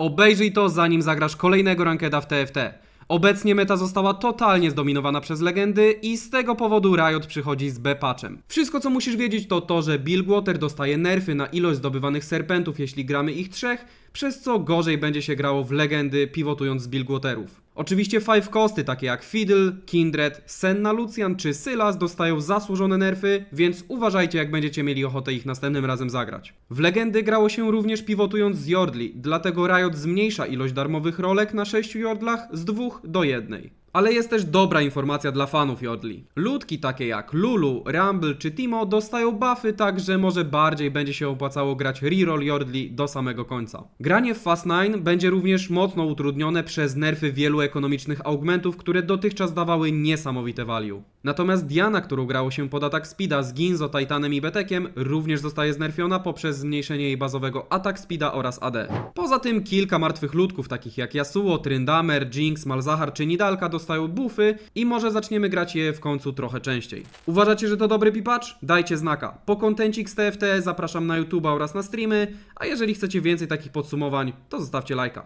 Obejrzyj to zanim zagrasz kolejnego rankeda w TFT. Obecnie meta została totalnie zdominowana przez legendy i z tego powodu Riot przychodzi z B-patchem. Wszystko co musisz wiedzieć to to, że Bilgewater dostaje nerfy na ilość zdobywanych serpentów jeśli gramy ich trzech, przez co gorzej będzie się grało w legendy pivotując z Bilgewaterów. Oczywiście five costy takie jak Fiddle, Kindred, Senna Lucian czy Sylas dostają zasłużone nerfy, więc uważajcie jak będziecie mieli ochotę ich następnym razem zagrać. W legendy grało się również pivotując z Yordli, dlatego Riot zmniejsza ilość darmowych rolek na 6 Yordlach z 2 do 1. Ale jest też dobra informacja dla fanów Jodli. Ludki takie jak Lulu, Rumble czy Timo dostają buffy, tak że może bardziej będzie się opłacało grać reroll Jordli do samego końca. Granie w Fast 9 będzie również mocno utrudnione przez nerfy wielu ekonomicznych augmentów, które dotychczas dawały niesamowite value. Natomiast Diana, którą grało się pod atak speeda z Ginzo, Titanem i Betekiem, również zostaje znerfiona poprzez zmniejszenie jej bazowego atak speeda oraz AD. Poza tym kilka martwych ludków takich jak Yasuo, Tryndamer, Jinx, Malzahar czy Nidalka dostają buffy i może zaczniemy grać je w końcu trochę częściej. Uważacie, że to dobry pipacz? Dajcie znaka. Po kontencik z TFT zapraszam na YouTube oraz na streamy, a jeżeli chcecie więcej takich podsumowań, to zostawcie lajka.